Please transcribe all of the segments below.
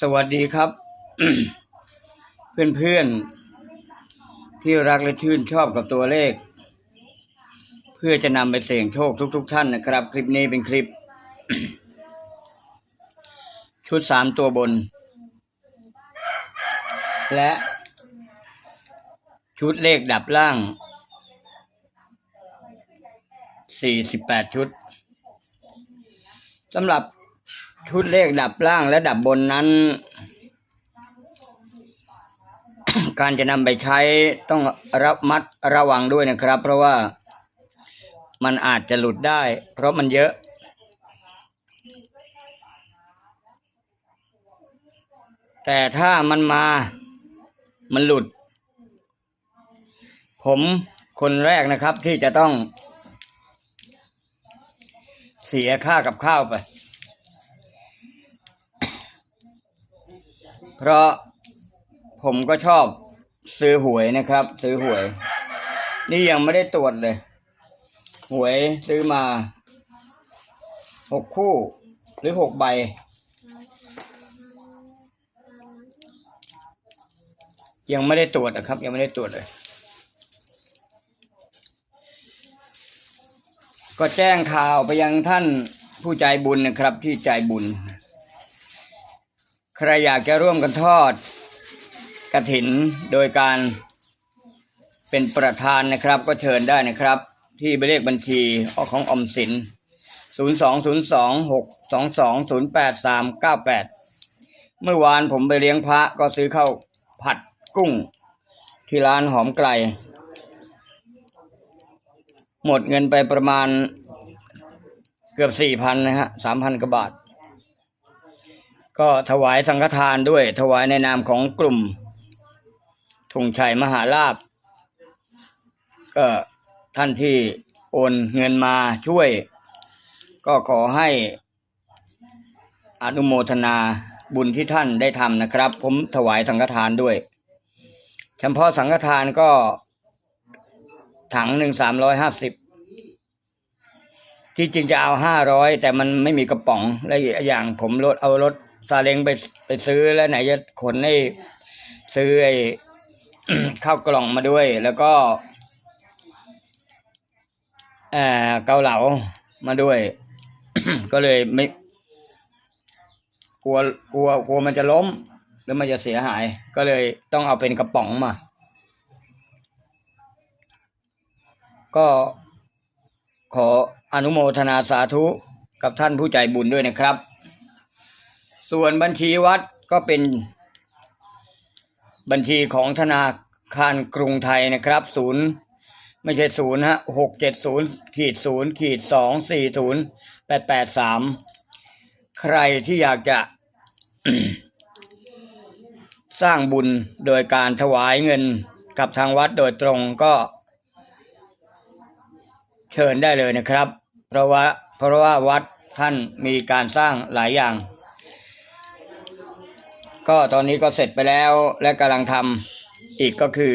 สวัสดีครับ เพื่อนๆ ที่รักและชื่นชอบกับตัวเลข เพื่อจะนำไปเสี่ยงโชคทุก ๆท่านนะครับ คลิปนี้เป็นคลิป ชุดสามตัวบน และชุดเลขดับล่างสี่สิบแปดชุดสำหรับ ชุดเลขดับล่างและดับบนนั้น การจะนำไปใช้ต้องรับมัดระวังด้วยนะครับ เพราะว่ามันอาจจะหลุดได้ เพราะมันเยอะ แต่ถ้ามันมามันหลุด ผมคนแรกนะครับที่จะต้องเสียค่ากับข้าวไป เพราะผมก็ชอบซื้อหวยนะครับ ซื้อหวย นี่ยังไม่ได้ตรวจเลย หวยซื้อมาหกคู่ หรือหกใบ ยังไม่ได้ตรวจนะครับ ยังไม่ได้ตรวจเลย ก็แจ้งข่าวไปยังท่านผู้ใจบุญนะครับ ที่ใจบุญ ใครอยากจะร่วมกันทอดกระถินโดยการเป็นประธานนะครับ ก็เชิญได้นะครับ ที่เลขบัญชีของอมสิน 0 2 0 2 6 2 2 0 8 3 9 8 เมื่อวานผมไปเลี้ยงพระก็ซื้อข้าวผัดกุ้ง ที่ร้านหอมไกล หมดเงินไปประมาณเกือบสี่พันนะฮะสามพันกว่าบาท ก็ถวายสังฆทานด้วย ถวายในนามของกลุ่มธงชัยมหาลาภก็ท่านที่โอนเงินมาช่วย ก็ขอให้อนุโมทนาบุญที่ท่านได้ทำนะครับ ผมถวายสังฆทานด้วยเฉพาะสังฆทานก็ถังหนึ่งสามร้อยห้าสิบที่จริงจะเอาห้าร้อยแต่มันไม่มีกระป๋องและอีกอย่างผมรถเอารถ ซาเล้งไปไปซื้อแล้วไหนจะขนให้ซื้อไอ้ข้าวกล่องมาด้วย แล้วก็เออเกาเหลามาด้วย ก็เลยไม่ กลัวกลัวกลัวมันจะล้มหรือมันจะเสียหาย ก็เลยต้องเอาเป็นกระป๋องมา ก็ขออนุโมทนาสาธุกับท่านผู้ใจบุญด้วยนะครับ ส่วนบัญชีวัดก็เป็น บัญชีของธนาคารกรุงไทยนะครับศูนย์ไม่ใช่ศูนย์ฮะหกเจ็ดศูนย์ขีดศูนย์ขีดสองสี่ศูนย์แปดแปดสามใครที่อยากจะ สร้างบุญโดยการถวายเงินกับทางวัดโดยตรงก็ เชิญได้เลยนะครับ เพราะว่าเพราะว่าวัดท่านมีการสร้างหลายอย่าง ก็ตอนนี้ก็เสร็จไปแล้วและกำลังทำอีกก็คือ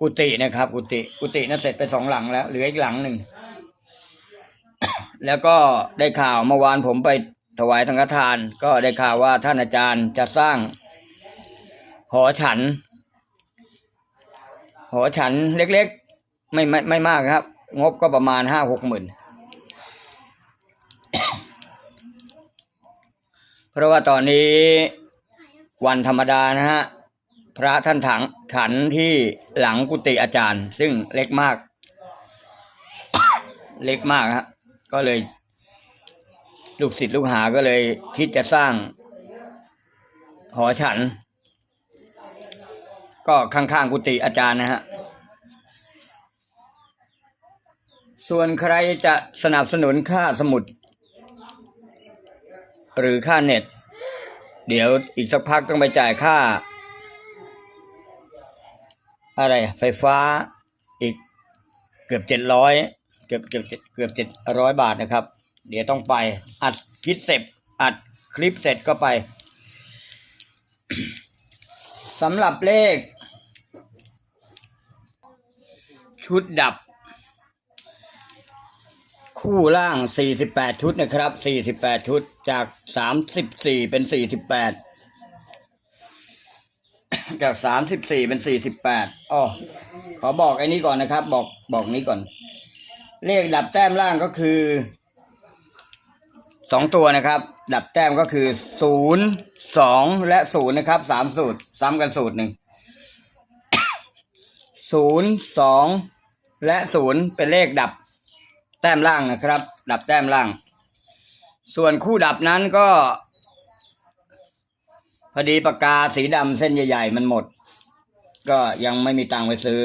กุฏินะครับ กุฏิกุฏินั้นเสร็จไปสองหลังแล้วเหลืออีกหลังหนึ่งแล้วก็ได้ข่าวเมื่อวานผมไปถวายสังฆทาน ก็ได้ข่าวว่าท่านอาจารย์จะสร้างหอฉัน หอฉันเล็กๆ ไม่ไม่ไม่มากครับ งบก็ประมาณห้าหกหมื่นเพราะว่าตอนนี้ วันธรรมดานะฮะพระท่านถังขันที่หลังกุฏิอาจารย์ ซึ่งเล็กมาก เล็กมากฮะก็เลย ลูกศิษย์ลูกหาก็เลยคิดจะสร้าง หอฉัน ก็ข้างๆกุฏิอาจารย์นะฮะส่วนใครจะสนับสนุนค่าสมุด หรือค่าเน็ต เดี๋ยวอีกสักพักต้องไปจ่ายค่า อะไรไฟฟ้าอีกเกือบเจ็ดร้อยเกือบเกือบเกือบเจ็ดร้อยบาทนะครับ เดี๋ยวต้องไปอัดคลิปเสร็จอัดคลิปเสร็จก็ไปสำหรับเลข ชุดดับ คู่ล่าง 48 ชุดนะครับ 48 ชุด จาก34เป็น48จากสามสิบสี่เป็นสี่สิบแปดอ๋อขอบอกไอ้นี้ก่อนนะครับ บอกบอกนี้ก่อน เลขดับแต้มล่างก็คือสองตัวนะครับ ดับแต้มก็คือศูนย์สองและศูนย์นะครับสามสูตร ซ้ำกันสูตรหนึ่งศูนย์สองและศูนย์เป็นเลขดับแต้มล่างนะครับ ดับแต้มล่าง ส่วนคู่ดับนั้นก็พอดีปากกาสีดำเส้นใหญ่ๆ มันหมด ก็ยังไม่มีตังค์ไปซื้อ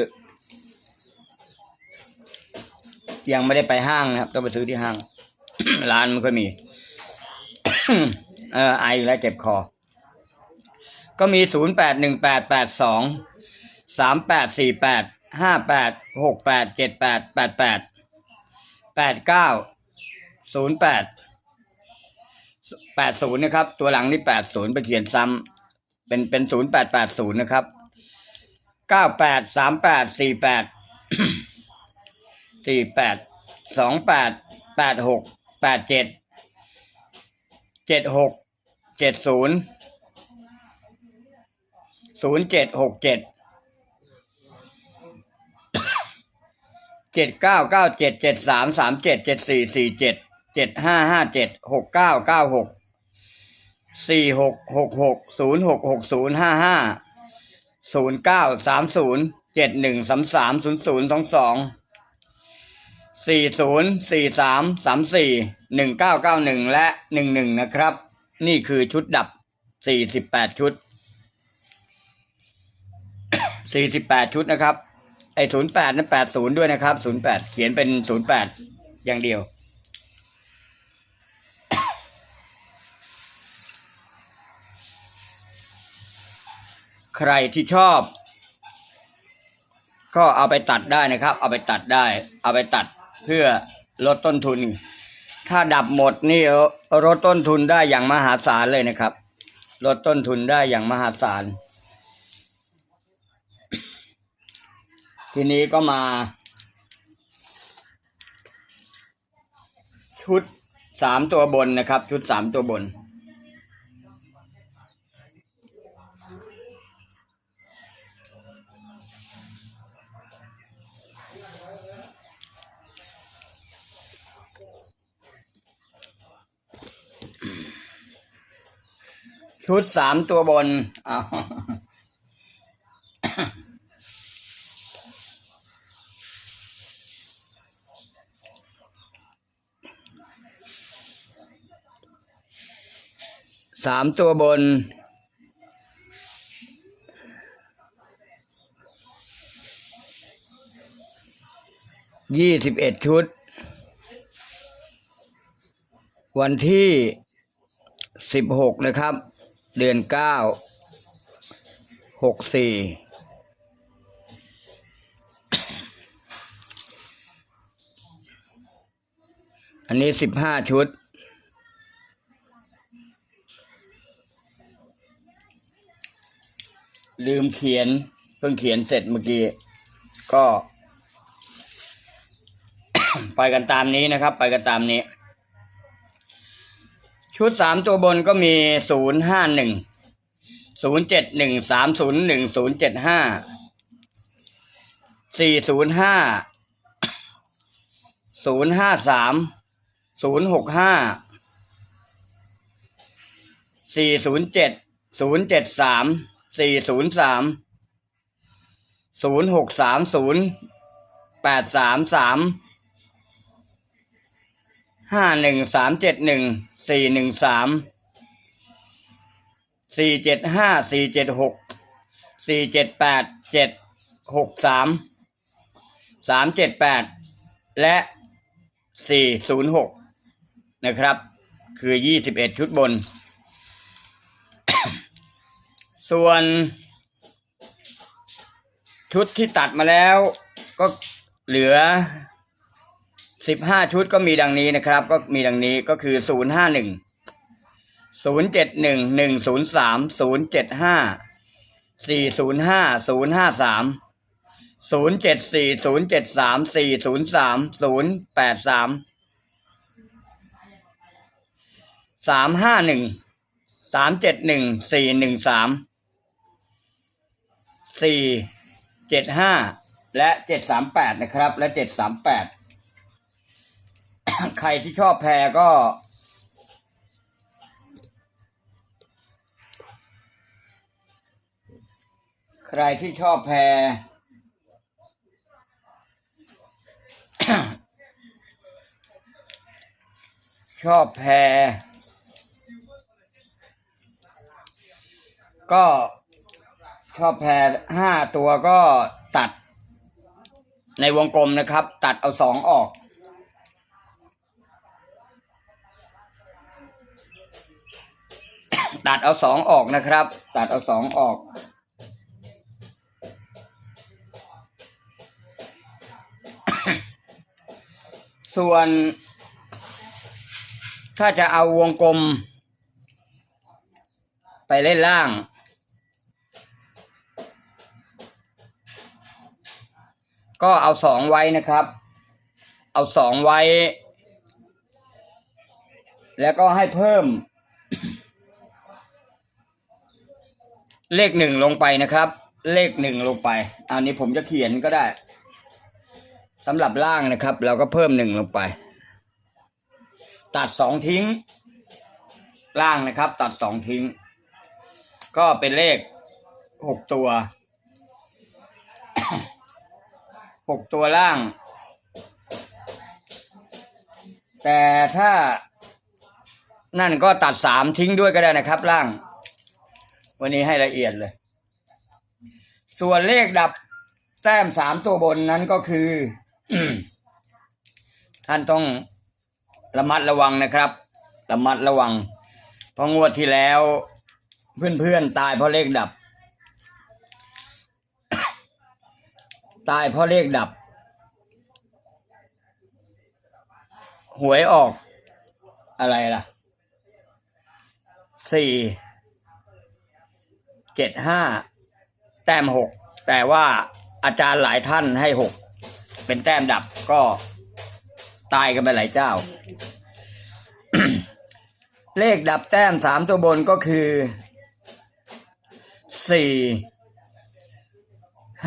ยังไม่ได้ไปห้างนะครับ ต้องไปซื้อที่ห้าง ร้านมันก็มี เออไอแล้วเจ็บคอ ก็มีศูนย์แปดหนึ่งแปดแปดสองสามแปดสี่แปดห้าแปดหกแปดเจ็ดแปดแปดแปดแปดเก้าศูนย์แปด แปดศูนย์นะครับ ตัวหลังนี่แปดศูนย์ไปเขียนซ้ำเป็นเป็นศูนย์แปดแปดศูนย์นะครับเก้าแปดสามแปดสี่แปดสี่แปดสองแปดแปดหกแปดเจ็ดเจ็ดหกเจ็ดศูนย์ศูนย์เจ็ดหกเจ็ดเจ็ดเก้าเก้าเจ็ดเจ็ดสามสามเจ็ดเจ็ดสี่สี่เจ็ด เจ็ดห้าห้าเจ็ดหกเก้าเก้าหกสี่หกหกหกศูนย์หกหกศูนย์ห้าห้าศูนย์เก้าสามศูนย์เจ็ดหนึ่งสามสามศูนย์ศูนย์สองสองสี่ศูนย์สี่สามสามสี่หนึ่งเก้าเก้าหนึ่งและหนึ่งหนึ่งนะครับ นี่คือชุดดับสี่สิบแปดชุดสี่สิบแปดชุดนะครับ ไอ้ศูนย์แปดนั้นแปดศูนย์ด้วยนะครับศูนย์แปดเขียนเป็นศูนย์แปดอย่างเดียว ใครที่ชอบ ก็เอาไปตัดได้นะครับ เอาไปตัดได้ เอาไปตัดเพื่อลดต้นทุน ถ้าดับหมดนี่ลดต้นทุนได้อย่างมหาศาลเลยนะครับลดต้นทุนได้อย่างมหาศาล ทีนี้ก็มา ชุดสามตัวบนนะครับ ชุดสามตัวบน ชุดสามตัวบนอ้าวสามตัวบน ยี่สิบเอ็ดชุด วันที่สิบหกนะครับ เดือนเก้าหกสี่อันนี้สิบห้าชุด ลืมเขียน เพิ่งเขียนเสร็จเมื่อกี้ ก็ ไปกันตามนี้นะครับ ไปกันตามนี้ ชุดสามตัวบนก็มีศูนย์ห้าหนึ่งศูนย์เจ็ดหนึ่งสามศูนย์หนึ่งศูนย์เจ็ดห้าสี่ศูนย์ห้าศูนย์ห้าสามศูนย์หกห้าสี่ศูนย์เจ็ดศูนย์เจ็ดสามสี่ศูนย์สามศูนย์หกสามศูนย์แปดสามสามห้าหนึ่งสามเจ็ดหนึ่ง สี่หนึ่งสามสี่เจ็ดห้าสี่เจ็ดหกสี่เจ็ดแปดเจ็ดหกสามสามเจ็ดแปดและสี่ศูนย์หกนะครับ คือยี่สิบเอ็ดชุดบน ส่วน ชุดที่ตัดมาแล้วก็เหลือ สิบห้าชุดก็มีดังนี้นะครับ ก็มีดังนี้ก็คือศูนย์ห้าหนึ่งศูนย์เจ็ดหนึ่งหนึ่งศูนย์สามศูนย์เจ็ดห้าสี่ศูนย์ห้าศูนย์ห้าสามศูนย์เจ็ดสี่ศูนย์เจ็ดสามสี่ศูนย์สามศูนย์แปดสามสามห้าหนึ่งสามเจ็ดหนึ่งสี่หนึ่งสามสี่เจ็ดห้าและเจ็ดสามแปดนะครับ และเจ็ดสามแปด ใครที่ชอบแพรก็ ใครที่ชอบแพรชอบแพรก็ชอบแพรห้าตัวก็ตัดในวงกลมนะครับ ตัดเอาสองออก ตัดเอาสองออกนะครับ ตัดเอาสองออก ส่วน ถ้าจะเอาวงกลม ไปเล่นล่าง ก็เอาสองไว้นะครับ เอาสองไว้ แล้วก็ให้เพิ่ม เลขหนึ่งลงไปนะครับ เลขหนึ่งลงไป อันนี้ผมจะเขียนก็ได้สำหรับล่างนะครับ เราก็เพิ่มหนึ่งลงไป ตัดสองทิ้ง ล่างนะครับ ตัดสองทิ้ง ก็เป็นเลขหกตัวหกตัวล่าง แต่ถ้านั่นก็ตัดสามทิ้งด้วยก็ได้นะครับ ล่าง วันนี้ให้ละเอียดเลย ส่วนเลขดับแต้มสามตัวบนนั้นก็คือ ท่านต้องระมัดระวังนะครับ ระมัดระวัง เพราะงวดที่แล้ว เพื่อนๆตายเพราะเลขดับ ตายเพราะเลขดับ หวยออกอะไรล่ะสี่ เจ็ดห้าแต้มหกแต่ว่าอาจารย์หลายท่านให้หกเป็นแต้มดับก็ตายกันไปหลายเจ้า เลขดับแต้มสามตัวบนก็คือสี่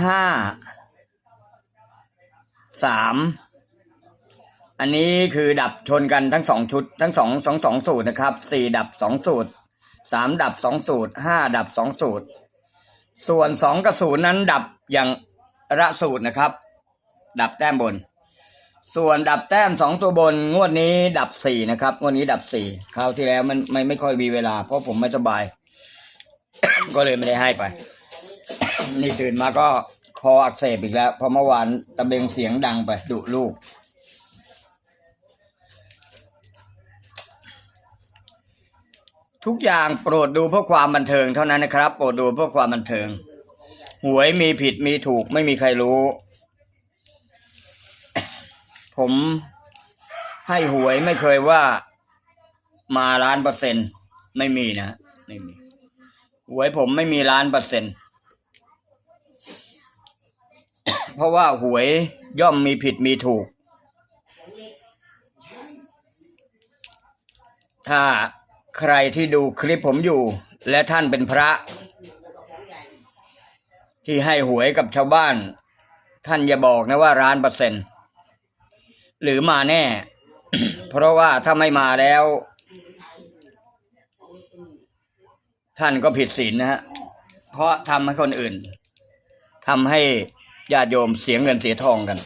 ห้าสามอันนี้คือดับชนกันทั้งสองชุด ทั้งสองสองสองสูตรนะครับสี่ดับสองสูตร สามดับสองสูตรห้าดับสองสูตร ส่วนสองกับศูนย์นั้นดับอย่างละสูตรนะครับ ดับแต้มบน ส่วนดับแต้มสองตัวบน งวดนี้ดับสี่นะครับงวดนี้ดับสี่คราวที่แล้วมันไม่ไม่ค่อยมีเวลา เพราะผมไม่สบาย ก็เลยไม่ได้ให้ไป นี่ตื่นมาก็คออักเสบอีกแล้วเพราะเมื่อวานตะเบงเสียงดังไปดุลูก ทุกอย่างโปรดดูเพื่อความบันเทิงเท่านั้นนะครับ โปรดดูเพื่อความบันเทิง หวยมีผิดมีถูกไม่มีใครรู้ ผมให้หวยไม่เคยว่ามาล้านเปอร์เซ็นต์ไม่มีนะไม่มีหวยผมไม่มีล้านเปอร์เซ็นต์เพราะว่าหวยย่อมมีผิดมีถูก ถ้า ใครที่ดูคลิปผมอยู่ และท่านเป็นพระ ที่ให้หวยกับชาวบ้าน ท่านอย่าบอกนะว่าร้านเปอร์เซ็นต์หรือมาแน่ เพราะว่าถ้าไม่มาแล้ว ท่านก็ผิดศีลนะฮะเพราะทำให้คนอื่นทำให้ญาติโยมเสียเงินเสียทองกัน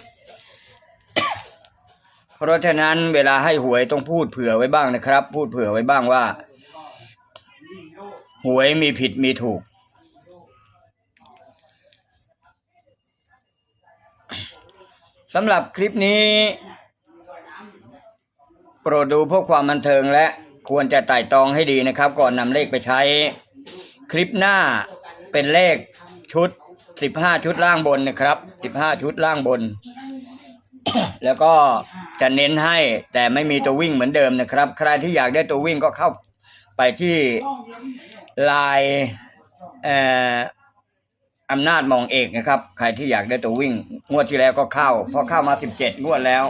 เพราะฉะนั้นเวลาให้หวยต้องพูดเผื่อไว้บ้างนะครับ พูดเผื่อไว้บ้างว่า หวยมีผิดมีถูก สำหรับคลิปนี้ โปรดดูเพื่อความบันเทิงและควรจะไต่ตองให้ดีนะครับ ก่อนนำเลขไปใช้ คลิปหน้าเป็นเลขชุด 15 ชุดล่างบนนะครับ 15 ชุดล่างบน แล้วก็จะเน้นให้แต่ไม่มีตัววิ่งเหมือนเดิมนะครับ ใครที่อยากได้ตัววิ่งก็เข้าไปที่ไลน์เอ่ออำนาจมองเอกนะครับ ใครที่อยากได้ตัววิ่ง งวดที่แล้วก็เข้าเพอเข้ามา17งวดแล้ว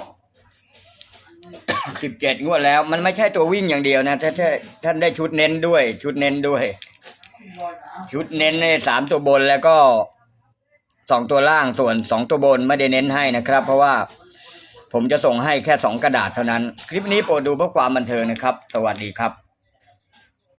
17งวดแล้ว มันไม่ใช่ตัววิ่งอย่างเดียวนะท่านท่านได้ชุดเน้นด้วย ชุดเน้นด้วย ชุดเน้นในสามตัวบนแล้วก็สองตัวล่างส่วนสองตัวบนไม่ได้เน้นให้นะครับ เพราะว่า ผมจะส่งให้แค่สองกระดาษเท่านั้น คลิปนี้โปรดดูเพื่อความบันเทิงนะครับ สวัสดีครับ